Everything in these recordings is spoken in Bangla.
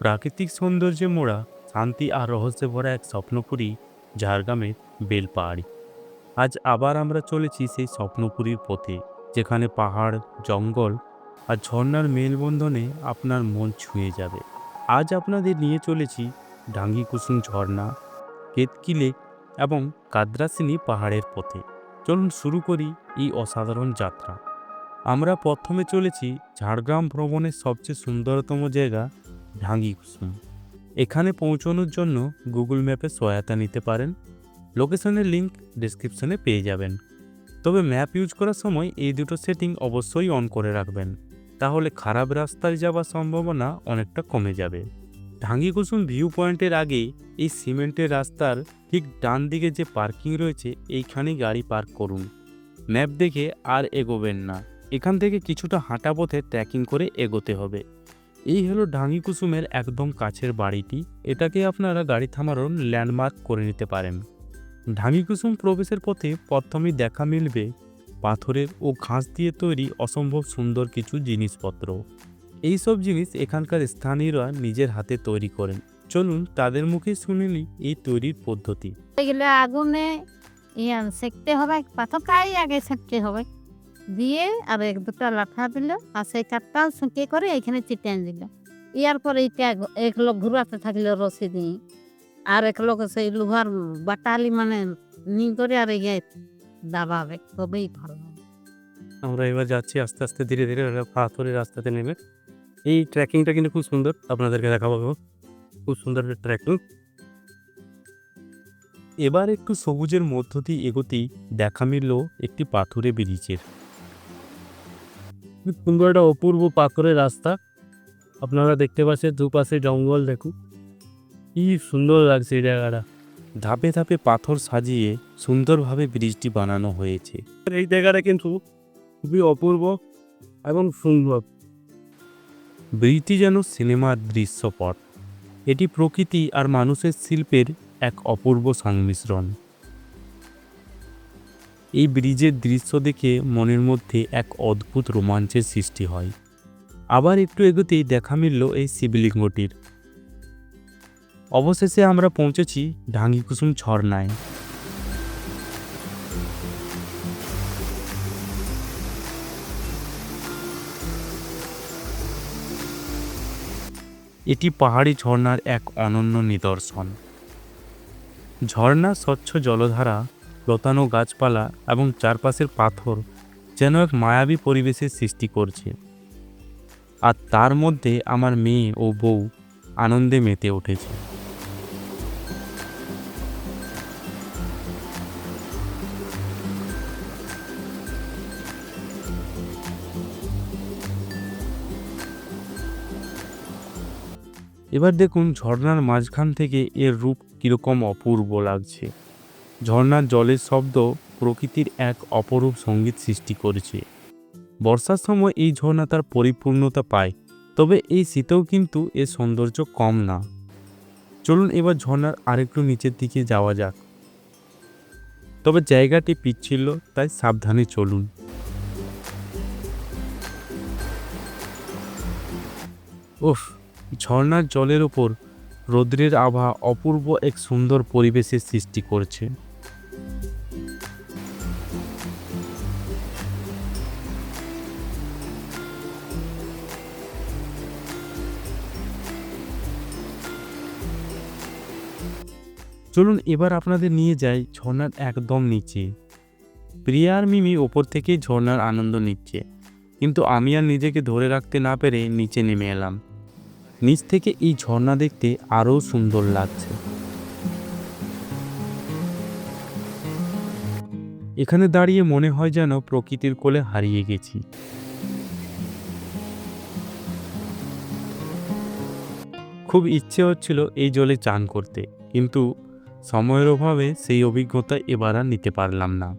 প্রাকৃতিক সৌন্দর্যে মোড়া শান্তি আর রহস্যে ভরা এক স্বপ্নপুরী ঝাড়গ্রামের বেলপাহাড়ি। আজ আবার আমরা চলেছি সেই স্বপ্নপুরীর পথে, যেখানে পাহাড়, জঙ্গল আর ঝর্ণার মেলবন্ধনে আপনার মন ছুঁয়ে যাবে। আজ আপনাদের নিয়ে চলেছি ডাঙ্গি কুসুম ঝর্ণা কেতকি লেক এবং কাদ্রাসিনী পাহাড়ের পথে। চলুন শুরু করি এই অসাধারণ যাত্রা। আমরা প্রথমে চলেছি ঝাড়গ্রাম ভ্রমণের সবচেয়ে সুন্দরতম জায়গা ঢাঙ্গি কুসুম। এখানে পৌঁছানোর জন্য গুগল ম্যাপে সহায়তা নিতে পারেন। লোকেশনের লিংক ডিসক্রিপশনে পেয়ে যাবেন। তবে ম্যাপ ইউজ করার সময় এই দুটো সেটিং অবশ্যই অন করে রাখবেন। তাহলে খারাপ রাস্তায় যাওয়ার সম্ভাবনা অনেকটা কমে যাবে। ঢাঙ্গি কুসুম ভিউ পয়েন্টের আগে এই সিমেন্টের রাস্তার ঠিক ডান দিকে যে পার্কিং রয়েছে, এইখানেই গাড়ি পার্ক করুন। ম্যাপ দেখে আর এগোবেন না। এখান থেকে কিছুটা হাঁটা পথে ট্রেকিং করে এগোতে হবে। এই হলো ঢাঙ্গি কুসুমের একদম কাছের বাড়িটি। এটাকে আপনারা গাড়ি থামানোর ল্যান্ডমার্ক করে নিতে পারেন। ঢাঙ্গি কুসুম প্রবেশের পথে প্রথমেই দেখা মিলবে পাথরের ও ঘাস দিয়ে তৈরি অসম্ভব সুন্দর কিছু জিনিসপত্র। এই সব জিনিস এখানকার স্থানীয়রা নিজের হাতে তৈরি করেন। চলুন তাদের মুখে শুনে নিই এই তৈরির পদ্ধতি। এগুলো আগুনে ইয়া, সেকতে হবে, পাথরটাই আগে সেকতে হবে। দিয়ে আর এক দুটো লাঠা দিল, আর সেই কাঠটা শুকিয়ে করে এখানে চিটেন দিল। ইয়ার পরে এইটা এক- লোক ঘুরাতে থাকল রসি দিয়ে, আর এক লোক সেই লোহার বাটালি মানে নি করে আর ইয়ে দাবাবে তবেই ভালো আমরা এবার যাচ্ছি আস্তে আস্তে, ধীরে ধীরে পাথরের রাস্তাতে নেমে। এই ট্রেকিংটা কিন্তু খুব সুন্দর, আপনাদেরকে দেখাবো খুব সুন্দর ট্রেকিং। এবার একটু সবুজের মধ্য দিয়ে এগোতেই দেখা মিলল একটি পাথুরে ব্রিজের। সুন্দর একটা অপূর্ব পাথরের রাস্তা। আপনারা দেখতে পাচ্ছেন দুপাশে জঙ্গল দেখুন। কি সুন্দর লাগছে এই জায়গাটা। ধাপে ধাপে পাথর সাজিয়ে সুন্দরভাবে ব্রিজটি বানানো হয়েছে। এই জায়গাটা কিন্তু খুবই অপূর্ব এবং সুন্দর। ব্রিজটি যেন সিনেমার দৃশ্যপট। এটি প্রকৃতি আর মানুষের শিল্পের এক অপূর্ব সংমিশ্রণ। এই ব্রিজের দৃশ্য দেখে মনের মধ্যে এক অদ্ভুত রোমাঞ্চের সৃষ্টি হয়। আবার একটু এগোতেই দেখা মিলল এই শিবলিঙ্গটির। অবশেষে আমরা পৌঁছেছি ঢাঙ্গি কুসুম ঝর্ণায়। এটি পাহাড়ি ঝর্ণার এক অনন্য নিদর্শন। ঝর্ণা স্বচ্ছ জলধারা লতানো গাছপালা এবং চারপাশের পাথর যেন এক মায়াবী পরিবেশের সৃষ্টি করছে। আর তার মধ্যে আমার মেয়ে ও বউ আনন্দে মেতে উঠেছে। এবার দেখুন ঝর্ণার মাঝখান থেকে এর রূপ কীরকম অপূর্ব লাগছে। ঝর্ণার জলের শব্দ প্রকৃতির এক অপরূপ সংগীত সৃষ্টি করেছে। বর্ষার সময় এই ঝর্ণা তার পরিপূর্ণতা পায়, তবে এই শীতেও কিন্তু এর সৌন্দর্য কম না। চলুন এবার ঝর্ণার আরেকটু নিচের দিকে যাওয়া যাক। তবে জায়গাটি পিচ্ছিল, তাই সাবধানে চলুন। উফ, ঝর্ণার জলের ওপর রৌদ্রের আভা অপূর্ব এক সুন্দর পরিবেশের সৃষ্টি করছে। চলুন এবার আপনাদের নিয়ে যাই ঝর্ণার একদম নিচে। প্রিয়া আর মিমি ওপর থেকেই ঝর্ণার আনন্দ নিচ্ছে। কিন্তু আমি আর নিজেকে ধরে রাখতে না পেরে নিচে নেমে এলাম। নিচ থেকে এই ঝর্ণা দেখতে আরও সুন্দর লাগছে। এখানে দাঁড়িয়ে মনে হয় যেন প্রকৃতির কোলে হারিয়ে গেছি। খুব ইচ্ছে হচ্ছিল এই জলে চান করতে, কিন্তু সময়ের অভাবে সেই অভিজ্ঞতা এবার আর নিতে পারলাম না।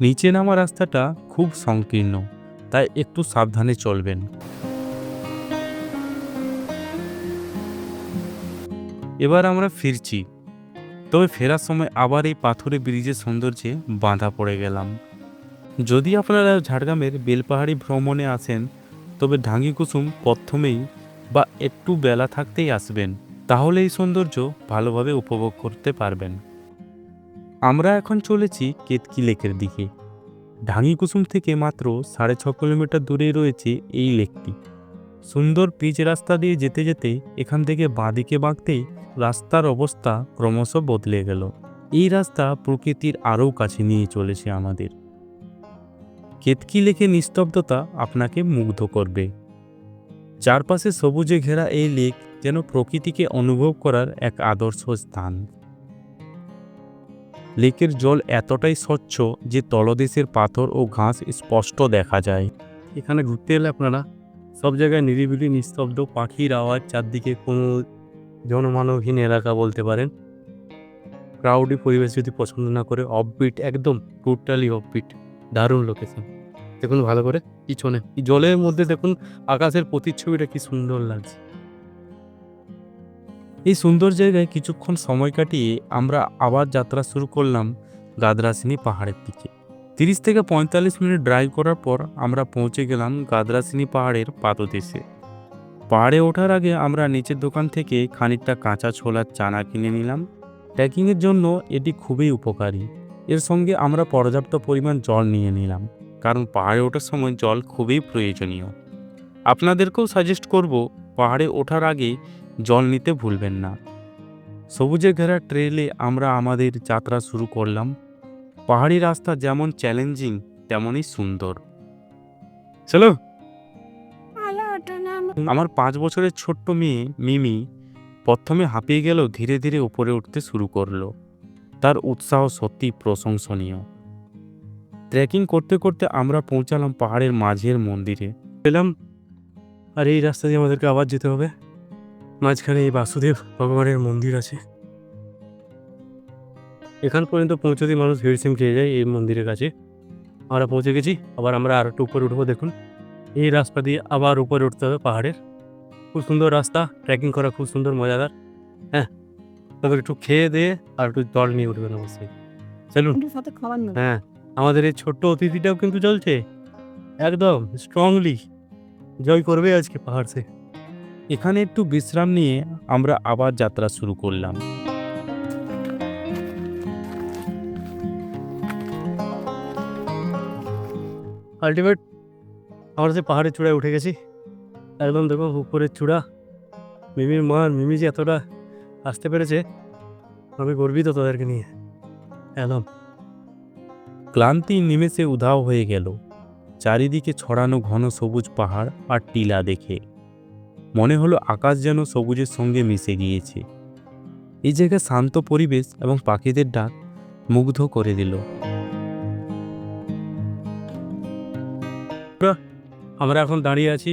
নিচে নামা রাস্তাটা খুব সংকীর্ণ, তাই একটু সাবধানে চলবেন। এবার আমরা ফিরছি। তবে ফেরার সময় আবার এই পাথুরে ব্রিজের সৌন্দর্যে বাঁধা পড়ে গেলাম। যদি আপনারা ঝাড়গ্রামের বেলপাহাড়ি ভ্রমণে আসেন, তবে ঢাঙ্গি কুসুম প্রথমেই বা একটু বেলা থাকতেই আসবেন। তাহলে এই সৌন্দর্য ভালোভাবে উপভোগ করতে পারবেন। আমরা এখন চলেছি কেতকি লেকের দিকে। ঢাঙ্গিকুসুম থেকে মাত্র সাড়ে ছ কিলোমিটার দূরেই রয়েছে এই লেকটি। সুন্দর পিচ রাস্তা দিয়ে যেতে যেতে এখান থেকে বাঁদিকে বাঁকতেই রাস্তার অবস্থা ক্রমশ বদলে গেল। এই রাস্তা প্রকৃতির আরও কাছে নিয়ে চলেছে আমাদের। কেতকি লেকে নিস্তব্ধতা আপনাকে মুগ্ধ করবে। চারপাশে সবুজে ঘেরা এই লেক যেন প্রকৃতিকে অনুভব করার এক আদর্শ স্থান। লেকের জল এতটাই স্বচ্ছ যে তলদেশের পাথর ও ঘাস স্পষ্ট দেখা যায়। এখানে ঘুরতে এলে আপনারা সব জায়গায় নিরিবিলি, নিস্তব্ধ পাখির আওয়াজ, চারদিকে কোনো জনমানবহীন এলাকা বলতে পারেন। ক্রাউডি পরিবেশ যদি পছন্দ না করে অফবিট একদম টোটালি অফবিট দারুণ লোকেশন দেখুন ভালো করে, পিছনে। জলের মধ্যে দেখুন আকাশের প্রতিচ্ছবিটা কি সুন্দর লাগছে। এই সুন্দর জায়গায় কিছুক্ষণ সময় কাটিয়ে আমরা আবার যাত্রা শুরু করলাম গাদরাসিনী পাহাড়ের দিকে। তিরিশ থেকে পঁয়তাল্লিশ মিনিট ড্রাইভ করার পর আমরা পৌঁছে গেলাম গাদরাসিনী পাহাড়ের পাদদেশে। পাহাড়ে ওঠার আগে আমরা নিচের দোকান থেকে খানিকটা কাঁচা ছোলার চানা কিনে নিলাম। ট্রেকিংয়ের জন্য এটি খুবই উপকারী। এর সঙ্গে আমরা পর্যাপ্ত পরিমাণ জল নিয়ে নিলাম। কারণ পাহাড়ে ওঠার সময় জল খুবই প্রয়োজনীয়। আপনাদেরকেও সাজেস্ট করব, পাহাড়ে ওঠার আগে জল নিতে ভুলবেন না। সবুজে ঘেরা ট্রেলে আমরা আমাদের যাত্রা শুরু করলাম। পাহাড়ি রাস্তা যেমন চ্যালেঞ্জিং তেমনই সুন্দর। চলো। আমার পাঁচ বছরের ছোট্ট মেয়ে মিমি প্রথমে হাঁপিয়ে গেলেও ধীরে ধীরে উপরে উঠতে শুরু করল। তার উৎসাহ সত্যি প্রশংসনীয়। ট্রেকিং করতে করতে আমরা পৌঁছালাম পাহাড়ের মাঝের মন্দিরে। পেলাম আর এই রাস্তা দিয়ে আমাদেরকে আবার যেতে হবে। মাঝখানে এই বাসুদেব ভগবানের মন্দির আছে। এখান পর্যন্ত পৌঁছতেই মানুষ হিড়সিম খেয়ে যায় এই মন্দিরের কাছে। আমরা পৌঁছে গেছি আবার আমরা আর একটু উপরে উঠবো দেখুন। এই রাস্তা দিয়ে আবার উপরে উঠতে হবে পাহাড়ের। খুব সুন্দর রাস্তা ট্রেকিং করা খুব সুন্দর মজাদার। হ্যাঁ তবে একটু খেয়ে দিয়ে আর একটু জল নিয়ে উঠবেন অবশ্যই। চলুন। হ্যাঁ। আমাদের এই ছোট্ট অতিথিটাও কিন্তু চলছে একদম স্ট্রংলি জয় করবে আজকে পাহাড় সে এখানে একটু বিশ্রাম নিয়ে আমরা আবার যাত্রা শুরু করলাম। আলটিমেট আমরা যে পাহাড়ের চূড়ায় উঠে গেছি। একদম দেখো উপরের চূড়া। মিমির মা আর মিমি যে এতটা আসতে পেরেছে আমি গর্বিত তাদেরকে নিয়ে। একদম। ক্লান্তি নিমেষে উধাও হয়ে গেল। চারিদিকে ছড়ানো ঘন সবুজ পাহাড় আর টিলা দেখে। মনে হলো আকাশ যেন সবুজের সঙ্গে মিশে গিয়েছে। এই জায়গায় শান্ত পরিবেশ এবং পাখিদের ডাক মুগ্ধ করে দিল। আমরা এখন দাঁড়িয়ে আছি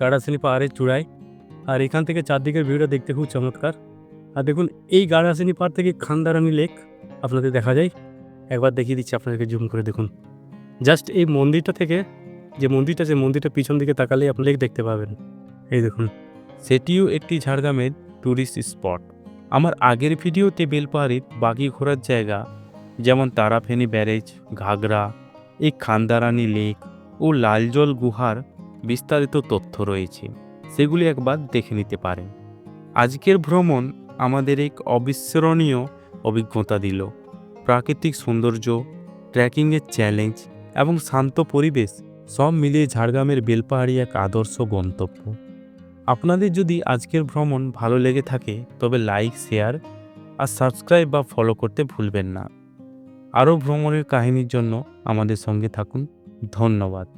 গাড়াশিনী পাহাড়ের চূড়ায়। আর এখান থেকে চারদিকের ভিউটা দেখতে খুব চমৎকার। আর দেখুন, এই গাড়াশিনী পাহাড় থেকে খান্দারানি লেক আপনাদের দেখা যায়। একবার দেখিয়ে দিচ্ছি আপনাদেরকে, জুম করে দেখুন। জাস্ট এই মন্দিরটা থেকে, যে মন্দিরটা যে মন্দিরটা পিছন দিকে তাকালে আপনি দেখতে পাবেন। এই দেখুন। সেটিও একটি ঝাড়গ্রামের ট্যুরিস্ট স্পট আমার আগের ভিডিওতে বেলপাহাড়ির বাকি ঘোরার জায়গা, যেমন তারাফেনী ব্যারেজ, ঘাগরা, এই খান্দারানি লেক ও লালজল গুহার বিস্তারিত তথ্য রয়েছে। সেগুলি একবার দেখে নিতে পারেন। আজকের ভ্রমণ আমাদের এক অবিস্মরণীয় অভিজ্ঞতা দিল। প্রাকৃতিক সৌন্দর্য, ট্রেকিংয়ের চ্যালেঞ্জ এবং শান্ত পরিবেশ সব মিলিয়ে ঝাড়গ্রামের বেলপাহাড়ি এক আদর্শ গন্তব্য। আপনাদের যদি আজকের ভ্রমণ ভালো লেগে থাকে, তবে লাইক, শেয়ার আর সাবস্ক্রাইব বা ফলো করতে ভুলবেন না। আরও ভ্রমণের কাহিনীর জন্য আমাদের সঙ্গে থাকুন। ধন্যবাদ।